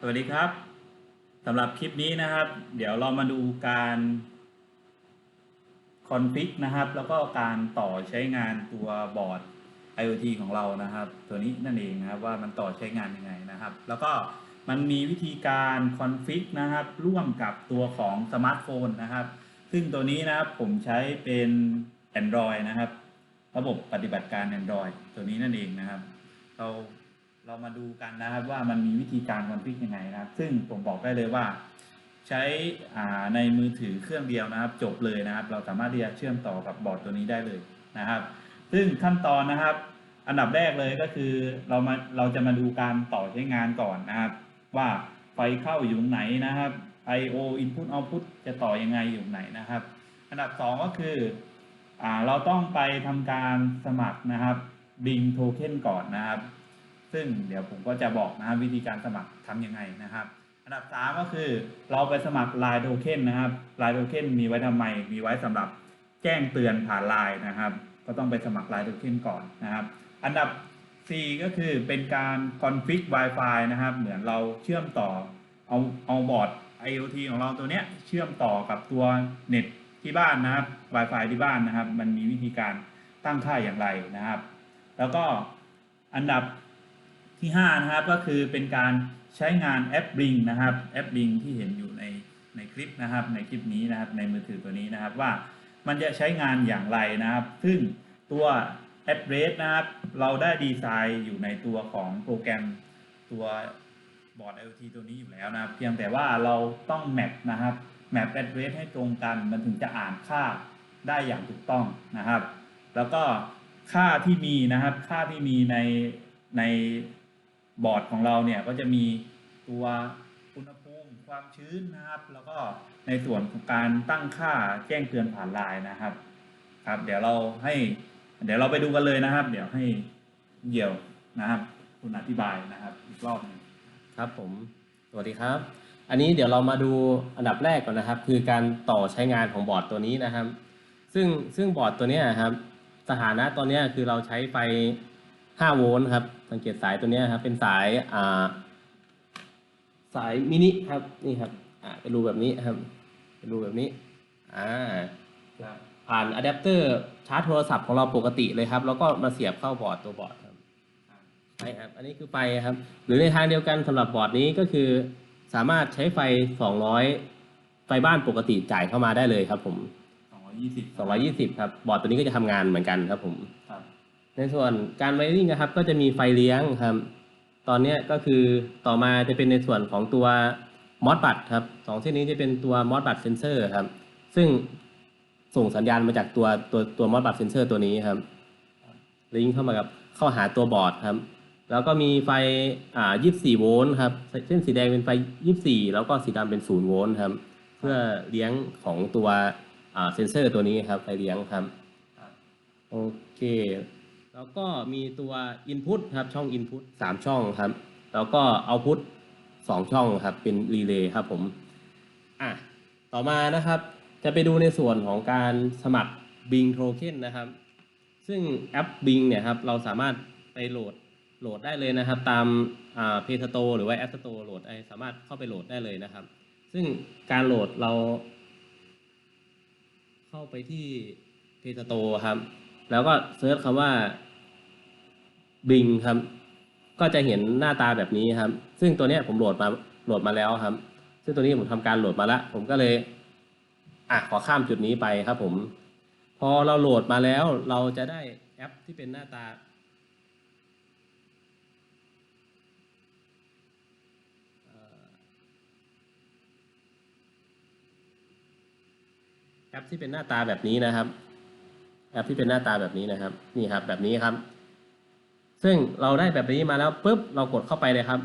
สวัสดีครับสำหรับคลิปนี้นะครับ เดี๋ยวเรามาดูการคอนฟิกนะครับ แล้วก็การต่อใช้งานตัวบอร์ด IoT ของเรานะครับ ตัวนี้นั่นเองนะครับว่ามันต่อใช้งานยังไงนะครับ แล้วก็มันมีวิธีการคอนฟิกนะครับ ร่วมกับตัวของสมาร์ทโฟนนะครับ ซึ่งตัวนี้นะครับผมใช้เป็น Android นะครับ ระบบปฏิบัติการ Android ตัวนี้นั่นเองนะครับ เรา เรามาดูกันนะครับว่ามันมีวิธีการคอนฟิกยังไงนะครับ ซึ่งผมบอกได้เลยว่า ใช้ในมือถือเครื่องเดียวนะครับ จบเลยนะครับ เราสามารถที่จะเชื่อมต่อกับบอร์ดตัวนี้ได้เลยนะครับ ซึ่งขั้นตอนนะครับ อันดับแรกเลยก็คือเรามาเราจะมาดูการต่อใช้งานก่อนนะครับ ว่าไฟเข้าอยู่ตรงไหนนะครับ I/O input output จะต่อยังไงอยู่ไหนนะครับ อันดับสองก็คืออเราต้องไปทำการสมัครนะครับ Bing Token ก่อนนะครับ ซึ่งเดี๋ยวผมก็จะบอกนะครับวิธีการสมัครทำยังไงนะครับ อันดับ 3 ก็คือเราไปสมัคร Line Token นะครับ Line Token มีไว้ทำไม มีไว้สำหรับแจ้งเตือนผ่าน Line นะครับ ก็ต้องไปสมัคร Line Token ก่อนนะครับ อันดับ 4 ก็คือเป็นการ config Wi-Fi นะครับ เหมือนเราเชื่อมต่อเอาเอาบอร์ด IoT ของเราตัวเนี้ยเชื่อมต่อกับตัวเน็ตที่บ้านนะครับ Wi-Fi ที่บ้านนะครับ มันมีวิธีการตั้งค่าอย่างไรนะครับ แล้วก็อันดับ ที่5นะครับก็คือเป็นการใช้งานแอป Bing นะครับแอป Bing ที่เห็นอยู่ในในคลิปนะครับในคลิปนี้นะครับในมือถือตัวนี้นะครับว่ามันจะใช้งานอย่างไรนะครับ ซึ่งตัว address นะครับเราได้ดีไซน์อยู่ในตัวของโปรแกรมตัวบอร์ด IoT ตัวนี้อยู่แล้วนะครับ เพียงแต่ว่าเราต้องแมปนะครับแมป address ให้ตรงกันมันถึงจะอ่านค่าได้อย่างถูกต้องนะครับ แล้วก็ค่าที่มีนะครับค่าที่มีในใน บอร์ดของเราเนี่ยก็จะมีตัวอุณหภูมิความชื้นนะครับ แล้วก็ในส่วนของการตั้งค่าแจ้งเตือนผ่านไลน์นะครับ ครับ เดี๋ยวเราให้ เดี๋ยวเราไปดูกันเลยนะครับ เดี๋ยวให้เหยี่ยวนะครับ คุณอธิบายนะครับ อีกรอบหนึงครับผมสวัสดีครับ อันนี้เดี๋ยวเรามาดูอันดับแรกก่อนนะครับ คือการต่อใช้งานของบอร์ดตัวนี้นะครับ ซึ่งซึ่งบอร์ดตัวนี้ครับสถานะตอนนี้คือเราใช้ไฟ 5 โวลต์ครับ สังเกตสายตัวเนี้ยครับเป็นสายอ่าสายมินิครับนี่ครับอ่าเป็นรูแบบนี้ครับเป็นรูแบบนี้อ่าผ่านอะแดปเตอร์ชาร์จโทรศัพท์ของเราปกติเลยครับ แล้วก็มาเสียบเข้าบอร์ดตัวบอร์ดครับใช่ครับอันนี้คือไฟครับ หรือในทางเดียวกันสำหรับบอร์ดนี้ก็คือ สามารถใช้ไฟ 200 ไฟบ้านปกติจ่ายเข้ามาได้เลยครับผม220 220 ครับ บอร์ดตัวนี้ก็จะทำงานเหมือนกันครับผมครับ ในส่วนการไวริ่งนะครับ ก็จะมีไฟเลี้ยงครับ ตอนนี้ก็คือต่อมาจะเป็นในส่วนของตัวมอสบัตครับสองเส้นนี้จะเป็นตัวมอสบัตเซนเซอร์ครับ ซึ่งส่งสัญญาณมาจากตัวตัวตัวมอสบัตเซนเซอร์ตัวนี้ครับ ลิงก์เข้ามากับเข้าหาตัวบอร์ดครับ แล้วก็มีไฟอ่า24 โวลต์ครับ เส้นสีแดงเป็นไฟ 24 แล้วก็สีดำเป็น0โวลต์ครับ เพื่อเลี้ยงของตัวอ่าเซนเซอร์ตัวนี้ครับ ไฟเลี้ยงครับ โอเค แล้วก็มีตัว Input ครับช่อง Input 3 ช่องครับ แล้วก็ Output 2 ช่องครับเป็นรีเลย์ครับผมอะต่อมานะครับจะไปดูในส่วนของการสมัคร Bing Token นะครับ ซึ่งแอป Bing เนี่ยครับเราสามารถไปโหลดโหลดได้เลยนะครับ ตามอ่า Play Store หรือว่า App Store โหลดได้สามารถเข้าไปโหลดได้เลยนะครับ ซึ่งการโหลดเรา เข้าไปที่ Play Store ครับ แล้วก็เซิร์ชคำว่า Bing ครับ ก็จะเห็นหน้าตาแบบนี้ครับ ซึ่งตัวนี้ผมโหลดมาโหลดมาแล้วครับ ซึ่งตัวนี้ผมทำการโหลดมาแล้วผมก็เลยอะขอข้ามจุดนี้ไปครับผม พอเราโหลดมาแล้วเราจะได้แอปที่เป็นหน้าตาแอปที่เป็นหน้าตาแบบนี้นะครับ แอปที่เป็นหน้าตาแบบนี้นะครับ นี่ครับ แบบนี้ครับ ซึ่งเราได้แบบนี้มาแล้วปุ๊บเรากดเข้าไปเลยครับ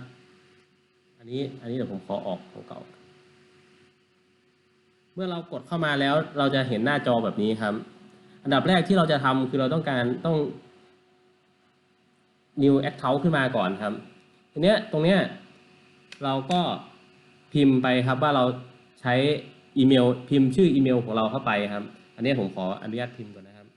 อันนี้อันนี้เดี๋ยวผมขอออกของเก่า เมื่อเรากดเข้ามาแล้วเราจะเห็นหน้าจอแบบนี้ครับ อันดับแรกที่เราจะทำคือเราต้องการต้อง new account ขึ้นมาก่อนครับทีเนี้ยตรงเนี้ยเราก็พิมพ์ไปครับว่าเราใช้อีเมล พิมพ์ชื่ออีเมลของเราเข้าไปครับ อันนี้ผมขออนุญาตพิมพ์ก่อนนะครับ อ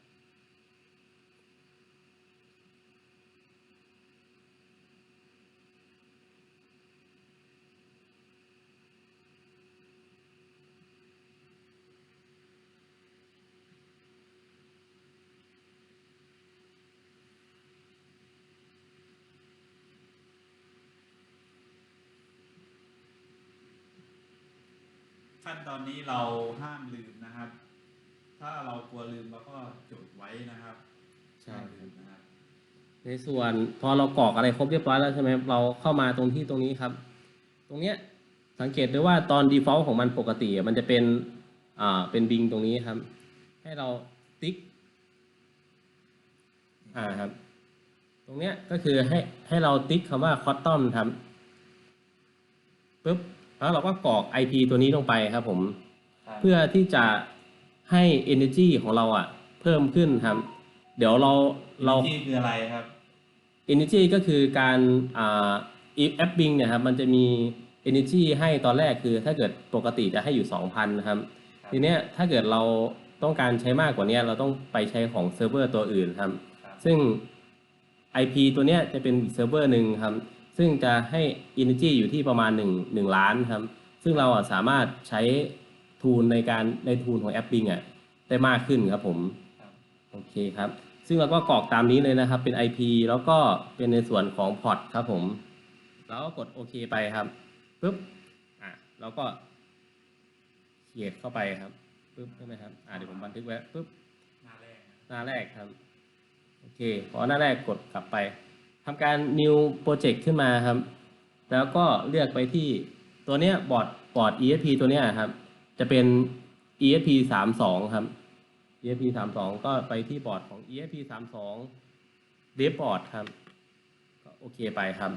ขั้นตอนนี้เราห้ามลืมนะครับ ถ้าเรากลัวลืมเราก็จดไว้นะครับใช่ห้ามลืมนะครับ ในส่วนพอเรากรอกอะไรครบเรียบร้อยแล้วใช่ไหมเราเข้ามาตรงที่ตรงนี้ครับ ตรงเนี้ยสังเกตด้วยว่าตอน default ของมันปกติอะมันจะเป็นอ่าเป็นบิงตรงนี้ครับ ให้เราติ๊กอ่าครับ ตรงเนี้ยก็คือให้ให้เราติ๊กคำว่า custom ครับปุ๊บ แล้วเราก็กรอก IP ตัวนี้ลงไปครับผม เพื่อที่จะให้ energy ของเราอะ เพิ่มขึ้นครับ เดี๋ยวเราเราที่คืออะไรครับ energy ก็คือการอ่า if app bing เนี่ยครับมันจะมี energy ให้ตอนแรกคือถ้าเกิดปกติจะให้อยู่ 2,000นะครับครับ ทีเนี้ยถ้าเกิดเราต้องการใช้มากกว่าเนี้ยเราต้องไปใช้ของเซิร์ฟเวอร์ตัวอื่นครับครับซึ่ง IP ตัวเนี้ยจะเป็นอีกเซิร์ฟเวอร์หนึ่งครับ ซึ่งจะให้ energy อยู่ที่ประมาณ1 1ล้านครับ ซึ่งเราสามารถใช้ทูลในการในทูลของแอป Bing อะได้มากขึ้นครับผม โอเคครับ ซึ่งเราก็กรอกตามนี้เลยนะครับ เป็น IP แล้วก็เป็นในส่วนของพอร์ตครับผม แล้วก็กดโอเคไปครับปุ๊บ อะเราก็เขียนเข้าไปครับปุ๊บใช่ไหมครับ อะเดี๋ยวผมบันทึกไว้ปุ๊บ หน้าแรก หน้าแรกครับ โอเค พอหน้าแรกกดกลับไป ทำการ new project ขึ้นมาครับ แล้วก็เลือกไปที่ตัวเนี้ยบอร์ดบอร์ด ESP ตัวเนี้ยครับ จะเป็น ESP 3 2ครับ ESP 3 2ก็ไปที่บอร์ดของ ESP 3 2 d e v b o a r d ครับก็โอเคไปครับ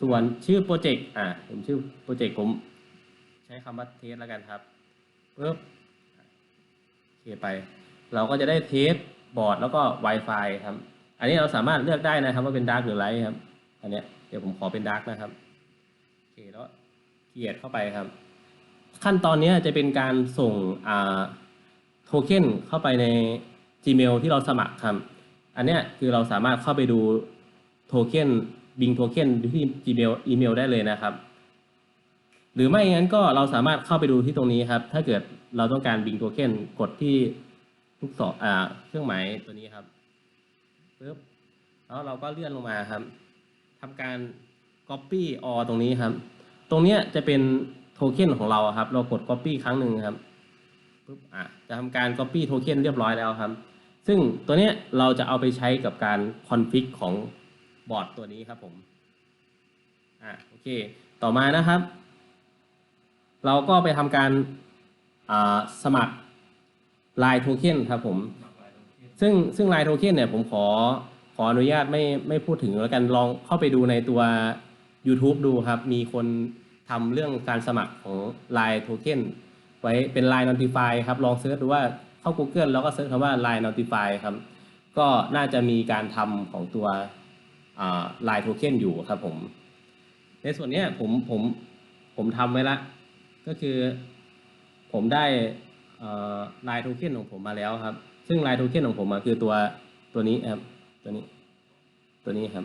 ส่วนชื่อโปรเจกต์อะผมชื่อโปรเจกต์ผมใช้คำว่าเทสแล้วกันครับปึ๊บโอเคไป เราก็จะได้เทสบอร์ดแล้วก็ Wi-Fi ครับ อันนี้เราสามารถเลือกได้นะครับ ว่าเป็นดาร์กหรือไลท์ครับ อันเนี้ยเดี๋ยวผมขอเป็นดาร์กนะครับโอเคแล้วเกียดเข้าไปครับ ขั้นตอนนี้จะเป็นการส่งโทเค็นเข้าไปใน Gmail ที่เราสมัครครับ อันเนี้ยคือเราสามารถเข้าไปดูโทเค็นบิงโทเค็นที่ Gmail อีเมลได้เลยนะครับ หรือไม่งั้นก็เราสามารถเข้าไปดูที่ตรงนี้ครับ ถ้าเกิดเราต้องการบิงโทเค็นกดที่ลูกศรอ่าเครื่องหมายตัวนี้ครับ ปึ๊บแล้วเราก็เลื่อนลงมาครับทำการ Copy all ตรงนี้ครับ ตรงเนี้ยจะเป็นโทเค็นของเราครับ เรากด Copy ครั้งหนึ่งครับปึ๊บอะจะทำการ Copy โทเค็นเรียบร้อยแล้วครับ ซึ่งตัวเนี้ยเราจะเอาไปใช้กับการคอนฟิกของบอร์ดตัวนี้ครับผมอะโอเค ต่อมานะครับ เราก็ไปทำการอ่าสมัครลายโทเค็นครับผม ซึ่งซึ่งลายโทเค็นเนี่ยผมขอขออนุญาตไม่ไม่พูดถึงแล้วกันลองเข้าไปดูในตัว YouTube ดูครับ มีคนทำเรื่องการสมัครของลายโทเค็นไว้เป็นลาย Notify ครับ ลองเซิร์ชดูว่าเข้า Google แล้วก็เซิร์ชคำว่าลาย Notify ครับ ก็น่าจะมีการทำของตัวลายโทเค็นอยู่ครับผม ในส่วนนี้ผมผมผมทำไว้ละ ก็คือผมได้ลายโทเค็นของผมมาแล้วครับ ซึ่งลายโทเค็นของผมคือตัวตัวนี้ครับตัวนี้ ตัวนี้ครับ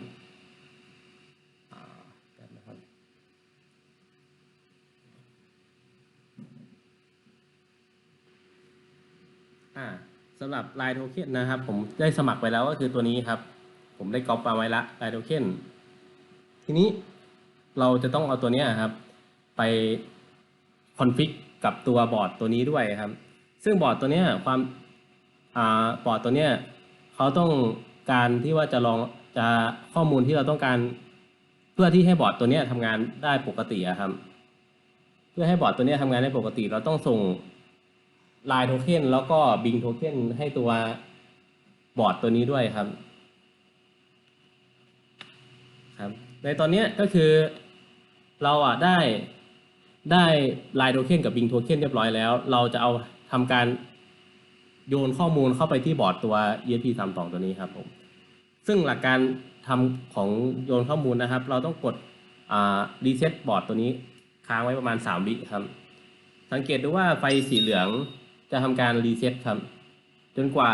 อ่าสำหรับลายโทเค็นนะครับ ผมได้สมัครไปแล้วก็คือตัวนี้ครับ ผมได้ก๊อปมาไว้ละลายโทเค็นทีนี้เราจะต้องเอาตัวนี้ครับ ไปคอนฟิกกับตัวบอร์ดตัวนี้ด้วยครับ ซึ่งบอร์ดตัวนี้ความ อ่าบอร์ดตัวเนี้ยเขาต้องการที่ว่าจะลองจะข้อมูลที่เราต้องการ เพื่อที่ให้บอร์ดตัวเนี้ยทำงานได้ปกติอะครับ เพื่อให้บอร์ดตัวเนี้ยทำงานได้ปกติ เราต้องส่งลายโทเค็นแล้วก็บิงโทเค็นให้ตัวบอร์ดตัวนี้ด้วยครับครับในตอนนี้ก็คือเราอะได้ได้ลายโทเค็นกับบิงโทเค็นเรียบร้อยแล้ว เราจะเอาทำการ โยนข้อมูลเข้าไปที่บอร์ดตัว ESP 3 2ตัวนี้ครับผมซึ่งหลักการทำของโยนข้อมูลนะครับ เราต้องกดอ่ารีเซ็ตบอร์ดตัวนี้ค้างไว้ประมาณ 3 วิครับ สังเกตดูว่าไฟสีเหลืองจะทำการรีเซ็ตครับ จนกว่า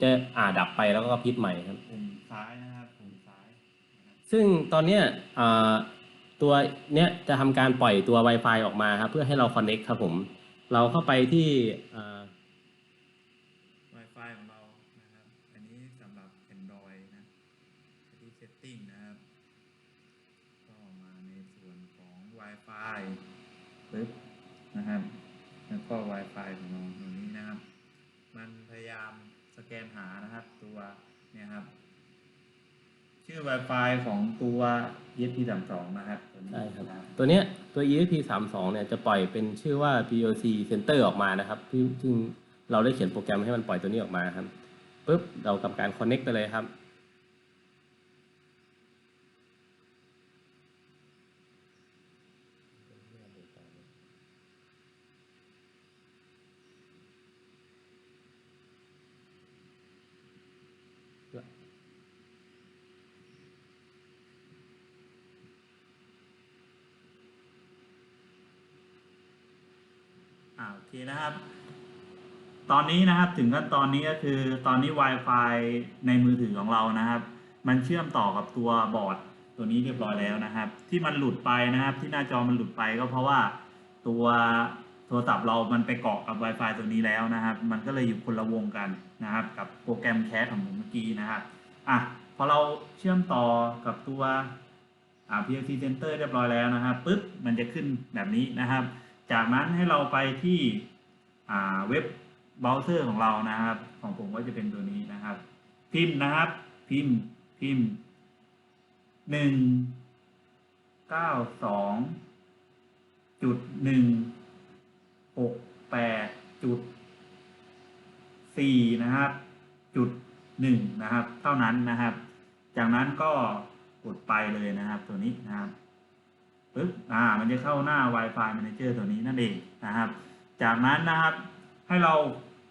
จะอ่าดับไปแล้วก็กระพริบใหม่ครับปุ่มซ้ายนะครับปุ่มซ้ายนะครับซึ่งตอนเนี้ยอ่าตัวเนี้ยจะทำการปล่อยตัว Wi-Fi ออกมาครับ เพื่อให้เรา Connect ครับผม เราเข้าไปที่อ่า Wi-Fi ของเรานะครับ อันนี้สำหรับ Android นะไปที่ Setting นะครับ ก็มาในส่วนของ Wi-Fi ปึ๊บนะครับ แล้วก็ Wi-Fi ของเราตรงนี้นะครับ มันพยายามสแกนหานะครับตัวเนี่ยครับ ชื่อ Wi-Fi ของตัว ESP32 นะครับใช่ครับ ตัวเนี้ยตัว ESP 3 2 เนี่ยจะปล่อยเป็นชื่อว่า POC Center ออกมานะครับที่ซึ่งเราได้เขียนโปรแกรมให้มันปล่อยตัวนี้ออกมาครับปุ๊บเราทำการ connect ไปเลยครับ นะครับ ตอนนี้นะครับถึงขั้นตอนนี้ก็คือตอนนี้ Wi-Fi ในมือถือของเรานะครับ มันเชื่อมต่อกับตัวบอร์ดตัวนี้เรียบร้อยแล้วนะครับ ที่มันหลุดไปนะครับ ที่หน้าจอมันหลุดไปก็เพราะว่าตัวโทรศัพท์เรามันไปเกาะกับ Wi-Fi ตัวนี้แล้วนะครับ มันก็เลยอยู่คนละวงกันนะครับ กับโปรแกรมแคสของผมเมื่อกี้นะครับอะพอเราเชื่อมต่อกับตัวอ่า PLC Center เรียบร้อยแล้วนะครับปุ๊บมันจะขึ้นแบบนี้นะครับ จากนั้นให้เราไปที่ เว็บเบราว์เซอร์ของเรานะครับ ของผมก็จะเป็นตัวนี้นะครับ พิมพ์นะครับ พิมพ์พิมพ์หนึ่งเก้าสองจุดหนึ่งหกแปดจุดสี่นะครับ จุดหนึ่งนะครับ เท่านั้นนะครับ จากนั้นก็กดไปเลยนะครับ ตัวนี้นะครับปึ๊บอ่า มันจะเข้าหน้า Wi-Fi Manager ตัวนี้นั่นเองนะครับ จากนั้นนะครับให้เรา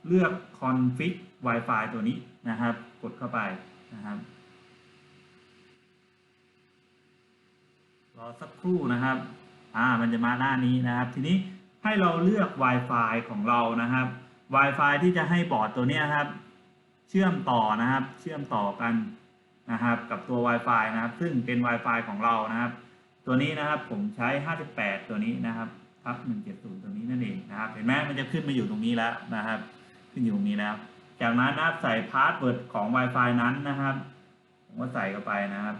เลือก config Wi-Fi ตัวนี้นะครับ กดเข้าไปนะครับรอสักครู่นะครับอ่ามันจะมาหน้านี้นะครับ ทีนี้ให้เราเลือก Wi-Fi ของเรานะครับ Wi-Fi ที่จะให้บอร์ดตัวนี้ครับ เชื่อมต่อนะครับ เชื่อมต่อกันนะครับ กับตัว Wi-Fi นะครับ ซึ่งเป็น Wi-Fi ของเรานะครับ ตัวนี้นะครับผมใช้ 58 ตัวนี้นะครับ ทับ170ตัวนี้นั่นเองนะครับ เห็นไหมมันจะขึ้นมาอยู่ตรงนี้แล้วนะครับ ขึ้นอยู่ตรงนี้แล้ว จากนั้นนะครับใส่พาสเวิร์ดของ Wi-Fi นั้นนะครับ ผมก็ใส่เข้าไปนะครับ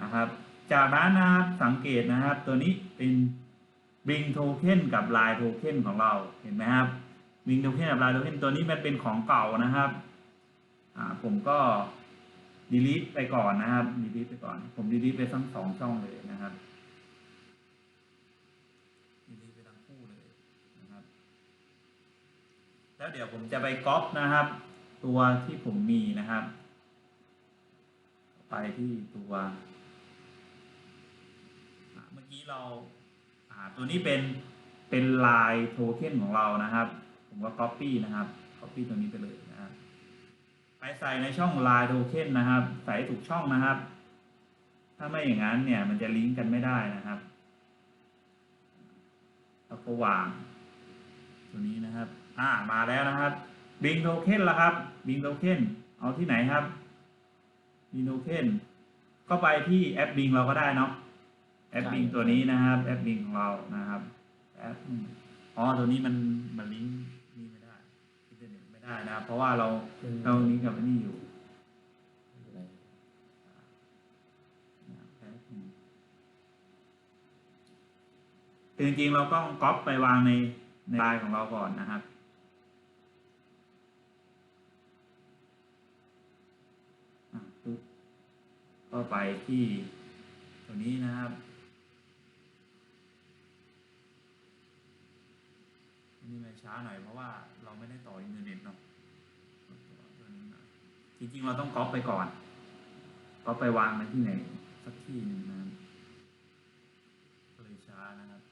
นะครับ จากนั้นนะครับสังเกตนะครับ ตัวนี้เป็น Bing Token กับ Line Token ของเราเห็นไหมครับ Bing Token กับ Line Token ตัวนี้มันเป็นของเก่านะครับผมก็ delete ไปก่อนนะครับ delete ไปก่อน ผม delete ไปทั้งสองช่องเลยนะครับ delete ไปทั้งคู่เลยนะครับ แล้วเดี๋ยวผมจะไปก๊อปนะครับ ตัวที่ผมมีนะครับ ไปที่ตัวเมื่อกี้เราตัวนี้เป็นเป็นลายโทเค็นของเรานะครับ ผมก็ copy นะครับ copy ตัวนี้ไปเลย ไปใส่ในช่อง Line Token นะครับ ใส่ถูกช่องนะครับ ถ้าไม่อย่างนั้นเนี่ยมันจะลิงก์กันไม่ได้นะครับแล้วก็วาง ตัวนี้นะครับ อ่ามาแล้วนะครับ Bing Token ละครับ Bing Token เอาที่ไหนครับ Bing Token ก็ไปที่แอป Bing เราก็ได้เนาะแอป Bing ตัวนี้นะครับ แอป Bing ของเรานะครับแอปอ๋อตัวนี้มันมันลิงก์ เพราะว่าเราเราลิงก์กับอันนี้อยู่คือจริงๆเราต้องก๊อปไปวางในในไลน์ของเราก่อนนะครับอะปึ๊บก็ไปที่ตัวนี้นะครับอันนี้มันช้าหน่อยเพราะว่าเราไม่ได้ต่ออินเทอร์เน็ตเนาะ จริงๆเราต้องก๊อปไปก่อนก๊อปไปวางในที่ไหนสักที่หนึ่งนะครับก็เลยช้านะครับ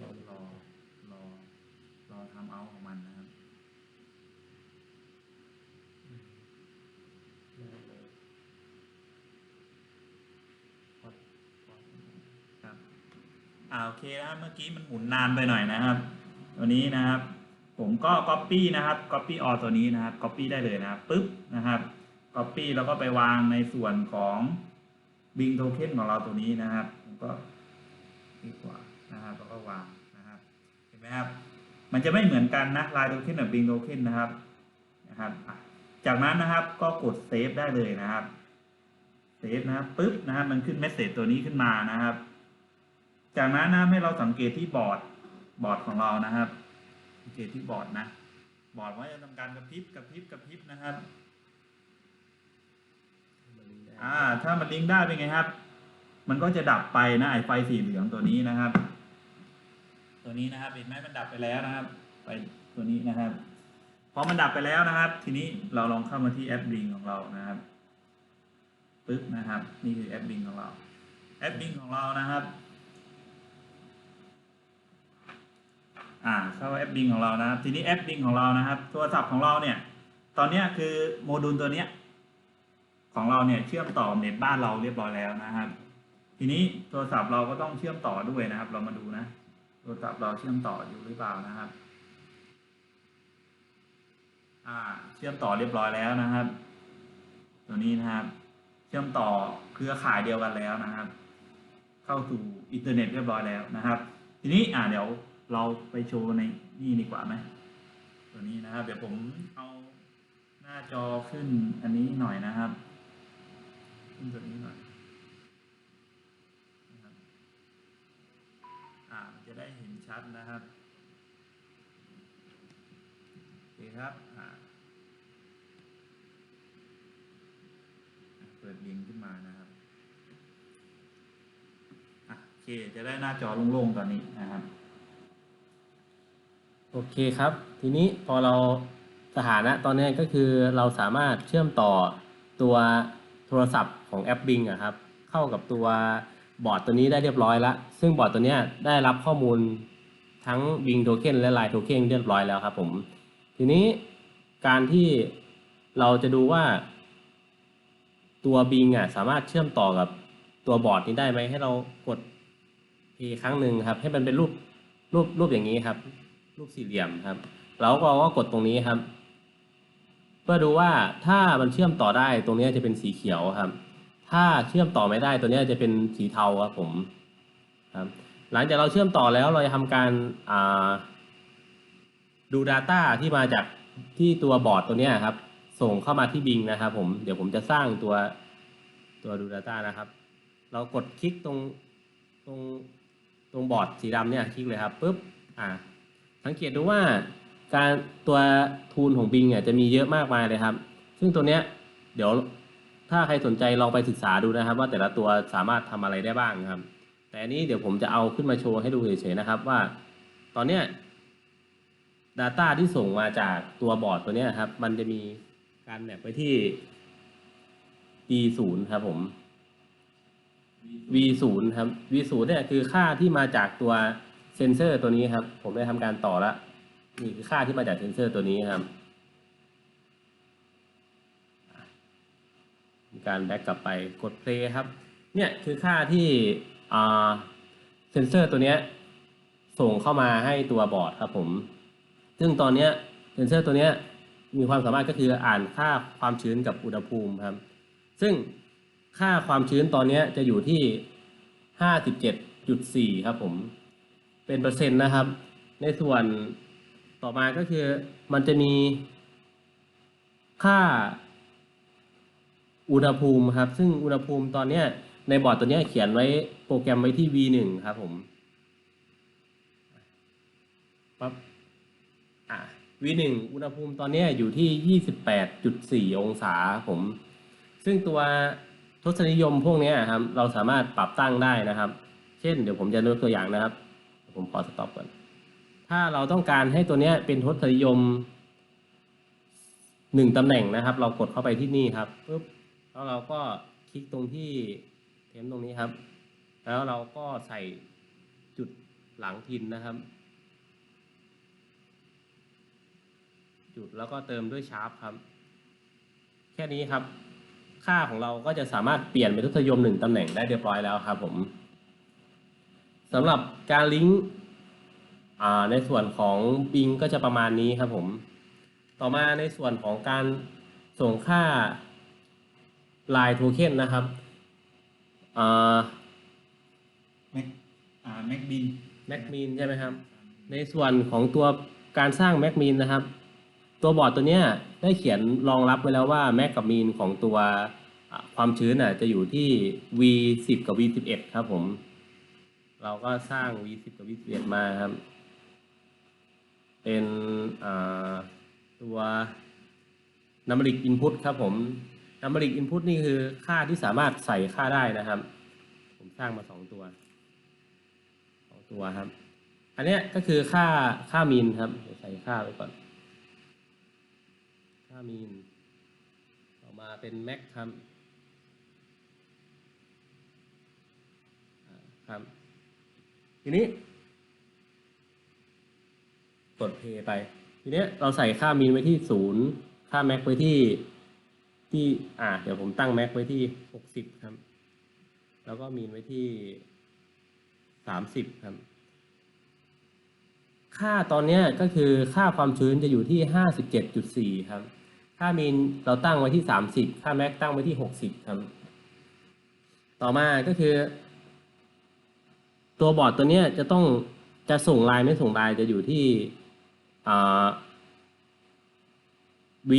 รอ รอ รอทำเอาของมันนะครับ ครับ อ่าโอเคนะครับเมื่อกี้มันหมุนนานไปหน่อยนะครับ ตัวนี้นะครับ ผมก็ Copy นะครับ Copy all ตัวนี้นะครับ Copy ได้เลยนะครับปึ๊บนะครับ Copy แล้วก็ไปวางในส่วนของ Bing Token ของเราตัวนี้นะครับ ผมก็ดีกว่านะครับแล้วก็วางนะครับเห็นไหมครับมันจะไม่เหมือนกันนะ Line Token กับ Bing Token นะครับนะครับจากนั้นนะครับก็กดเซฟได้เลยนะครับเซฟนะครับปุ๊บนะครับมันขึ้นเมสเซจตัวนี้ขึ้นมานะครับ จากนั้นนะให้เราสังเกตที่บอร์ดบอร์ดของเรานะครับ สังเกตที่บอร์ดนะ บอร์ดว่าจะทำการกระพริบกระพริบกระพริบนะครับอ่าถ้ามันลิงก์ได้เป็นไงครับ มันก็จะดับไปนะไอไฟสีเหลืองตัวนี้นะครับ ตัวนี้นะครับเห็นไหมมันดับไปแล้วนะครับไฟตัวนี้นะครับพอมันดับไปแล้วนะครับ ทีนี้เราลองเข้ามาที่แอปบิงของเรานะครับปึ๊บนะครับ นี่คือแอปบิงของเราแอปบิงของเรานะครับ อ่าเข้าแอปบิงของเรานะครับ ทีนี้แอปบิงของเรานะครับโทรศัพท์ของเราเนี่ย ตอนนี้คือโมดูลตัวเนี้ยของเราเนี่ยเชื่อมต่อเน็ตบ้านเราเรียบร้อยแล้วนะครับ ทีนี้โทรศัพท์เราก็ต้องเชื่อมต่อด้วยนะครับ เรามาดูนะ โทรศัพท์เราเชื่อมต่ออยู่หรือเปล่านะครับ อ่า เชื่อมต่อเรียบร้อยแล้วนะครับ ตัวนี้นะครับ เชื่อมต่อเครือข่ายเดียวกันแล้วนะครับ เข้าสู่อินเทอร์เน็ตเรียบร้อยแล้วนะครับ ทีนี้อ่าเดี๋ยว เราไปโชว์ในนี่ดีกว่าไหมตัวนี้นะครับ เดี๋ยวผมเอาหน้าจอขึ้นอันนี้หน่อยนะครับ ขึ้นตัวนี้หน่อยนะครับอ่าจะได้เห็นชัดนะครับโอเคครับอ่าเปิดลิงก์ขึ้นมานะครับอะโอเค จะได้หน้าจอโล่งๆตอนนี้นะครับ โอเคครับ ทีนี้พอเราสถานะตอนนี้ก็คือเราสามารถเชื่อมต่อตัวโทรศัพท์ของแอป Bing อะครับ เข้ากับตัวบอร์ดตัวนี้ได้เรียบร้อยแล้ว ซึ่งบอร์ดตัวนี้ได้รับข้อมูลทั้ง Bing Token และ Line Token เรียบร้อยแล้วครับผม ทีนี้การที่เราจะดูว่า ตัว Bing อะสามารถเชื่อมต่อกับตัวบอร์ดนี้ได้ไหมให้เรากดอีกครั้งหนึ่งครับ ให้มันเป็นรูปรูปรูปอย่างนี้ครับ รูปสี่เหลี่ยมครับ แล้วเราก็กดตรงนี้ครับ เพื่อดูว่าถ้ามันเชื่อมต่อได้ตรงนี้จะเป็นสีเขียวครับ ถ้าเชื่อมต่อไม่ได้ตัวนี้จะเป็นสีเทาครับผมครับ หลังจากเราเชื่อมต่อแล้วเราจะทำการาดู Data ที่มาจากที่ตัวบอร์ดตัวนี้ครับ ส่งเข้ามาที่บิงนะครับ ผมเดี๋ยวผมจะสร้างตัวตัวดู Data นะครับ เรากดคลิกตรงตรงตรงบอร์ดสีดำเนี่ยคลิกเลยครับปุ๊บอ่า สังเกตดูว่าการตัวทูลของบิงเนี่ยจะมีเยอะมากมายเลยครับ ซึ่งตัวเนี้ยเดี๋ยวถ้าใครสนใจลองไปศึกษาดูนะครับ ว่าแต่ละตัวสามารถทำอะไรได้บ้างครับ แต่อันนี้เดี๋ยวผมจะเอาขึ้นมาโชว์ให้ดูเฉยๆนะครับ ว่าตอนเนี้ย Data ที่ส่งมาจากตัวบอร์ดตัวเนี้ยครับ มันจะมีการแมปไปที่ D0 ครับผม V0 ครับ V0 เนี่ยคือค่าที่มาจากตัว ซนเซอร์ตัวนี้ครับ ผมได้ทำการต่อแล้วนี่คือค่าที่มาจากเซนเซอร์ตัวนี้ครับมีการแบ็กกลับไปกด play ครับ เนี่ยคือค่าที่อ่าเซนเซอร์ตัวนี้ส่งเข้ามาให้ตัวบอร์ดครับผม ซึ่งตอนนี้เซนเซอร์ตัวนี้มีความสามารถก็คืออ่านค่าความชื้นกับอุณหภูมิครับ ซึ่งค่าความชื้นตอนนี้จะอยู่ที่ 57.4 ครับผม เป็นเปอร์เซ็นต์นะครับ ในส่วนต่อมาก็คือมันจะมีค่าอุณหภูมิครับ ซึ่งอุณหภูมิตอนเนี้ยในบอร์ดตัวเนี้ยเขียนไว้โปรแกรมไว้ที่ V1 ครับผมปั๊บอะ V1 อุณหภูมิตอนนี้อยู่ที่ 28.4 องศาครับผม ซึ่งตัวทศนิยมพวกนี้ครับ เราสามารถปรับตั้งได้นะครับ เช่น เดี๋ยวผมจะยกตัวอย่างนะครับ ผมขอสต็อปก่อน ถ้าเราต้องการให้ตัวนี้เป็นทศนิยมหนึ่งตำแหน่งนะครับ เรากดเข้าไปที่นี่ครับปุ๊บแล้วเราก็คลิกตรงที่เทมตรงนี้ครับ แล้วเราก็ใส่จุดหลังพินนะครับ จุดแล้วก็เติมด้วยชาร์ปครับ แค่นี้ครับ ค่าของเราก็จะสามารถเปลี่ยนเป็นทศนิยมหนึ่งตำแหน่งได้เรียบร้อยแล้วครับผม สำหรับการลิงก์อ่าในส่วนของบิงก็จะประมาณนี้ครับผม ต่อมาในส่วนของการส่งค่า Line Token นะครับอ่าแม็กอ่าแม็กบินแม็กมีนใช่ไหมครับ ในส่วนของตัวการสร้างแม็กมีนนะครับ ตัวบอร์ดตัวเนี้ยได้เขียนรองรับไว้แล้วว่าแม็กกับมีนของตัวอะความชื้นน่ะจะอยู่ที่ v 10 กับ v 11 ครับผม เราก็สร้าง v 10 กับ v 11 มาครับ เป็นตัว numeric input ครับผม numeric input นี่คือค่าที่สามารถใส่ค่าได้นะครับ ผมสร้างมาสองตัวสองตัวครับ อันนี้ก็คือค่าค่ามีนครับเดี๋ยวใส่ค่าไว้ก่อน ค่ามีนต่อมาเป็นแม็กครับครับ ทีนี้ กดเพย์ไป ทีเนี้ยเราใส่ค่ามีนไว้ที่ศูนย์ค่าแม็กไว้ที่ที่ อ่า เดี๋ยวผมตั้งแม็กไว้ที่หกสิบครับ แล้วก็มีนไว้ที่สามสิบครับ ค่าตอนเนี้ยก็คือค่าความชื้นจะอยู่ที่ห้าสิบเจ็ดจุดสี่ครับ ค่ามีนเราตั้งไว้ที่สามสิบค่าแม็กตั้งไว้ที่หกสิบครับ ต่อมาก็คือ ตัวบอร์ดตัวนี้จะต้องจะส่งไลน์ไม่ส่งไลน์จะอยู่ที่ v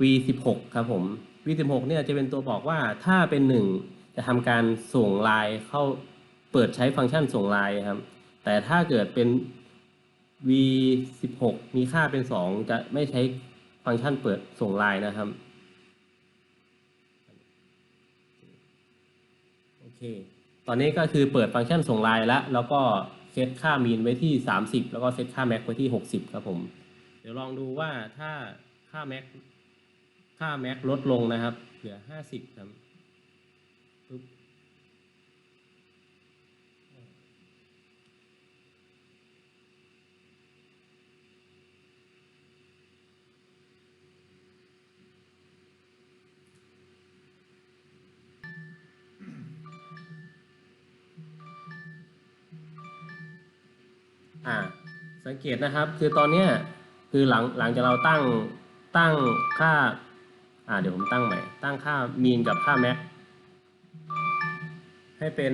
v สิบหกครับผม v สิบหกเนี่ยจะเป็นตัวบอกว่าถ้าเป็นหนึ่งจะทำการส่งไลน์เข้าเปิดใช้ฟังก์ชันส่งไลน์ครับ แต่ถ้าเกิดเป็น v สิบหกมีค่าเป็นสองจะไม่ใช้ฟังก์ชันเปิดส่งไลน์นะครับ โอเค ตอนนี้ก็คือเปิดฟังก์ชันส่งไลน์แล้ว แล้วก็เซตค่ามีนไว้ที่ 30 แล้วก็เซตค่าแม็กไว้ที่ 60 ครับผม เดี๋ยวลองดูว่าถ้าค่าแม็กค่าแม็กลดลงนะครับ เหลือ 50 ครับปึ๊บ อ่าสังเกตนะครับคือตอนเนี้ยคือหลังหลังจากเราตั้งตั้งค่าอ่าเดี๋ยวผมตั้งใหม่ ตั้งค่ามีนกับค่าแม็กให้เป็น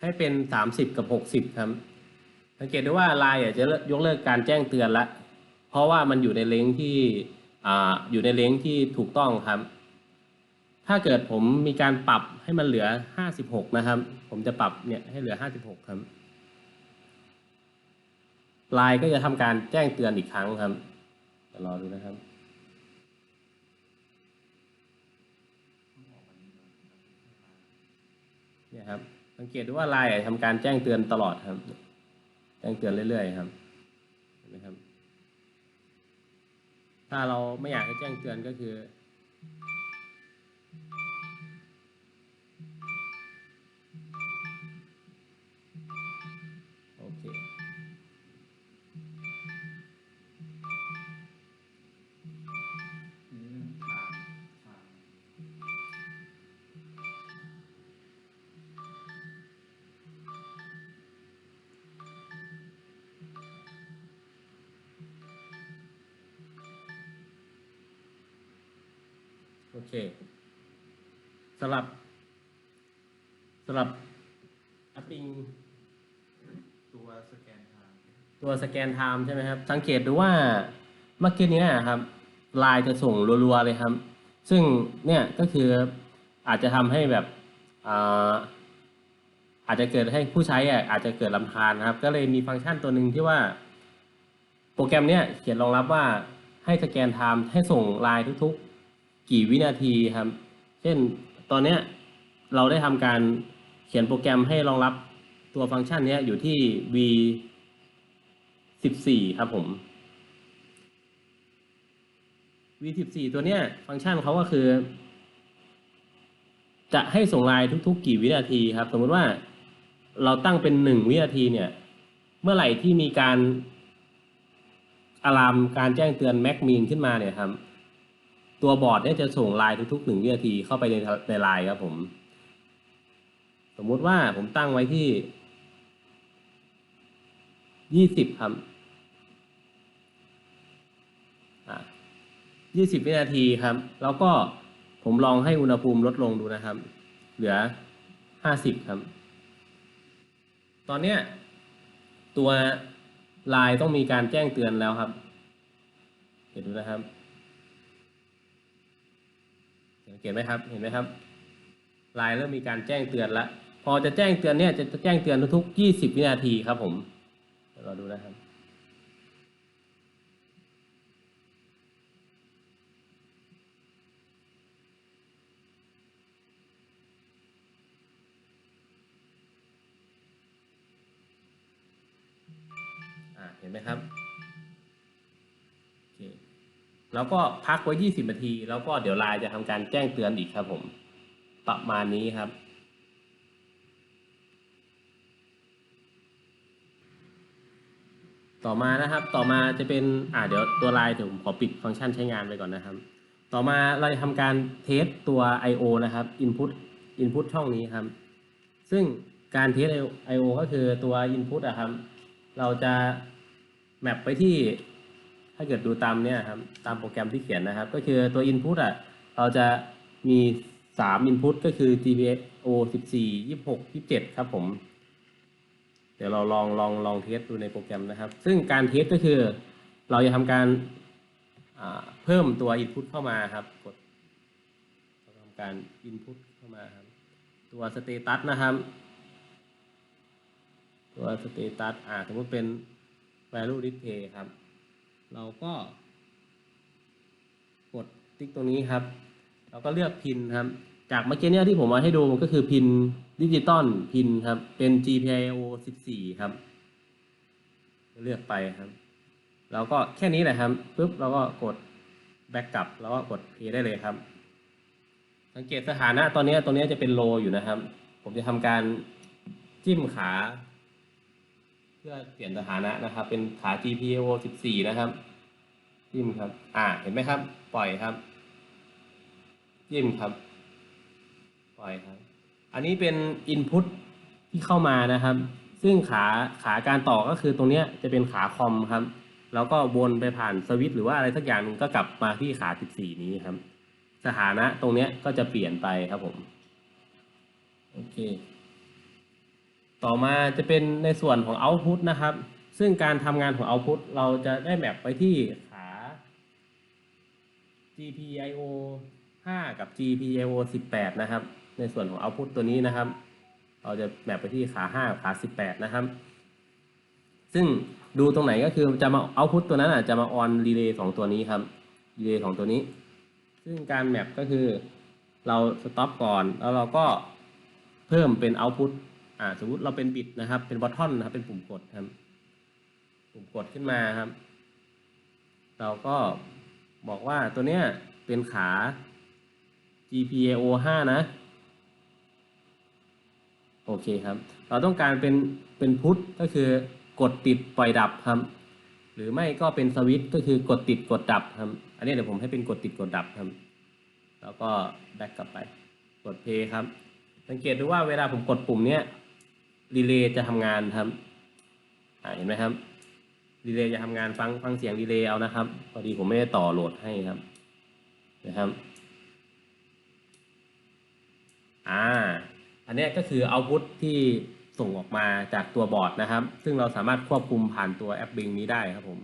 ให้เป็นสามสิบกับหกสิบครับ สังเกตได้ว่าไลน์จะยกเลิกการแจ้งเตือนละ เพราะว่ามันอยู่ในเลงที่ อยู่ในเลงที่ถูกต้องครับ ถ้าเกิดผมมีการปรับให้มันเหลือห้าสิบหกนะครับ ผมจะปรับเนี่ยให้เหลือห้าสิบหกครับไลน์ก็จะทำการแจ้งเตือนอีกครั้งครับเดี๋ยวรอดูนะครับ เนี่ยครับ สังเกตดูว่าไลน์ทำการแจ้งเตือนตลอดครับ แจ้งเตือนเรื่อยๆครับ เห็นไหมครับ ถ้าเราไม่อยากให้แจ้งเตือนก็คือ เคสำหรับสำหรับอัปปิงตัวสแกนทางตัวสแกนไทม์ใช่ไหมครับ สังเกตดูว่าเมื่อกี้เนี้ครับไลน์จะส่งรัวๆเลยครับ ซึ่งเนี่ยก็คืออาจจะทำให้แบบอ่าอาจจะเกิดให้ผู้ใช้อะอาจจะเกิดลำคาญนะครับ ก็เลยมีฟังก์ชันตัวหนึ่งที่ว่า โปรแกรมเนี้ยเขียนรองรับว่าให้สแกนไทม์ให้ส่งไลน์ทุกๆ กี่วินาทีครับ เช่นตอนเนี้ยเราได้ทำการเขียนโปรแกรมให้รองรับตัวฟังก์ชันนี้อยู่ที่ v สิบสี่ครับผม v สิบสี่ตัวเนี้ยฟังก์ชันเขาก็คือ จะให้ส่งไลน์ทุก ๆ กี่วินาทีครับ สมมติว่าเราตั้งเป็นหนึ่งวินาทีเนี่ย เมื่อไหร่ที่มีการอะลามการแจ้งเตือนแม็กมีนขึ้นมาเนี่ยครับ ตัวบอร์ดเนี่ยจะส่งไลน์ทุกๆหนึ่งวินาทีเข้าไปในในไลน์ครับผม สมมุติว่าผมตั้งไว้ที่ยี่สิบครับยี่สิบวินาทีครับ แล้วก็ผมลองให้อุณหภูมิลดลงดูนะครับ เหลือห้าสิบครับ ตอนเนี้ยตัวไลน์ต้องมีการแจ้งเตือนแล้วครับ เห็นดูนะครับสัง เกตไหมครับเห็นไหมครับไลน์เริ่มมีการแจ้งเตือนล้วพอจะแจ้งเตือนเนี่ยจะแจ้งเตือนทุกๆ20 วินาทีครับผมเดี๋ยวเราดูนะครับอ่าเห็นไหมครับ แล้วก็พักไว้ 20 นาที แล้วก็เดี๋ยวไลน์จะทำการแจ้งเตือนอีกครับผม ประมาณนี้ครับ ต่อมานะครับ ต่อมาจะเป็น อ่าเดี๋ยวตัวไลน์เดี๋ยวผมขอปิดฟังก์ชันใช้งานไปก่อนนะครับ ต่อมาเราจะทำการเทสตัว I/O นะครับ Input Input ช่องนี้ครับ ซึ่งการเทส I/O ก็คือตัว Input อะครับ เราจะแมปไปที่ ถ้าเกิดดูตามเนี่ยครับตามโปรแกรมที่เขียนนะครับ ก็คือตัว Input อะเราจะมี 3 Input ก็คือ GPIO 14 26 27 ครับผม เดี๋ยวเราลองลองลองเทสดูในโปรแกรมนะครับ ซึ่งการเทสก็คือเราจะทำการเพิ่มตัว Input เข้ามาครับกดเราทำการ Input เข้ามาครับ ตัว Status นะครับตัว Status อ่าสมมติเป็น value display ครับ เราก็กดติ๊กตรงนี้ครับ เราก็เลือกพินครับ จากเมื่อกี้เนี่ยที่ผมมาให้ดูมันก็คือพินดิจิตอลพินครับ เป็น GPIO 14 ครับ เลือกไปครับแล้วก็แค่นี้แหละครับปุ๊บเราก็กด back กลับแล้วก็กด play ได้เลยครับ สังเกตสถานะตอนนี้ตรงนี้จะเป็นโลอยู่นะครับ ผมจะทำการจิ้มขา เพื่อเปลี่ยนสถานะนะครับ เป็นขา GPIO 14 นะครับ จิ้มครับ อ่า เห็นไหมครับ ปล่อยครับ จิ้มครับ ปล่อยครับ อันนี้เป็น Input ที่เข้ามานะครับ ซึ่งขาขาการต่อก็คือตรงนี้จะเป็นขาคอมครับ แล้วก็วนไปผ่านสวิตช์หรือว่าอะไรสักอย่างนึงก็กลับมาที่ขา 14 นี้ครับ สถานะตรงนี้ก็จะเปลี่ยนไปครับผม โอเค ต่อมาจะเป็นในส่วนของ Output นะครับ ซึ่งการทำงานของ Output เราจะได้แมปไปที่ขา GPIO 5 กับ GPIO 18 นะครับ ในส่วนของ Output ตัวนี้นะครับ เราจะแมปไปที่ขา 5 กับขา 18 นะครับ ซึ่งดูตรงไหนก็คือจะมา Output ตัวนั้นอะจะมา on relay สองตัวนี้ครับ relay ของตัวนี้ ซึ่งการแมปก็คือเรา stop ก่อน แล้วเราก็เพิ่มเป็น output อ่าสมมุติเราเป็นบิตนะครับ เป็นบอททอนนะครับ เป็นปุ่มกดครับ ปุ่มกดขึ้นมาครับ เราก็บอกว่าตัวเนี้ยเป็นขา GPIO 5 นะ โอเคครับ เราต้องการเป็นเป็นพุทก็คือกดติดปล่อยดับครับ หรือไม่ก็เป็นสวิตช์ก็คือกดติดกดดับครับ อันนี้เดี๋ยวผมให้เป็นกดติดกดดับครับ แล้วก็แบ็กกลับไป กดเพย์ครับ สังเกตดูว่าเวลาผมกดปุ่มเนี้ย รีเลย์จะทำงานครับเห็นไหมครับรีเลย์จะทำงานฟังฟังเสียงรีเลย์เอานะครับพอดีผมไม่ได้ต่อโหลดให้ครับนะครับอ่าอันนี้ก็คือเอาพุทที่ส่งออกมาจากตัวบอร์ดนะครับ ซึ่งเราสามารถควบคุมผ่านตัวแอปบิงนี้ได้ครับผม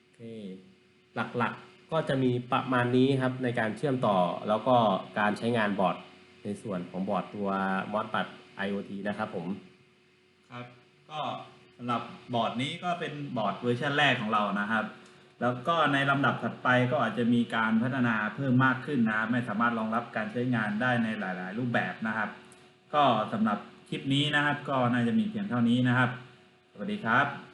โอเคหลักๆก็จะมีประมาณนี้ครับในการเชื่อมต่อแล้วก็การใช้งานบอร์ดในส่วนของบอร์ดตัวมอสปัด IoT นะครับผม ครับ ก็สำหรับบอร์ดนี้ก็เป็นบอร์ดเวอร์ชันแรกของเรานะครับ แล้วก็ในลำดับถัดไปก็อาจจะมีการพัฒนาเพิ่มมากขึ้นนะครับไม่สามารถรองรับการใช้งานได้ในหลาย ๆ รูปแบบนะครับ ก็สำหรับคลิปนี้นะครับ ก็น่าจะมีเพียงเท่านี้นะครับ สวัสดีครับ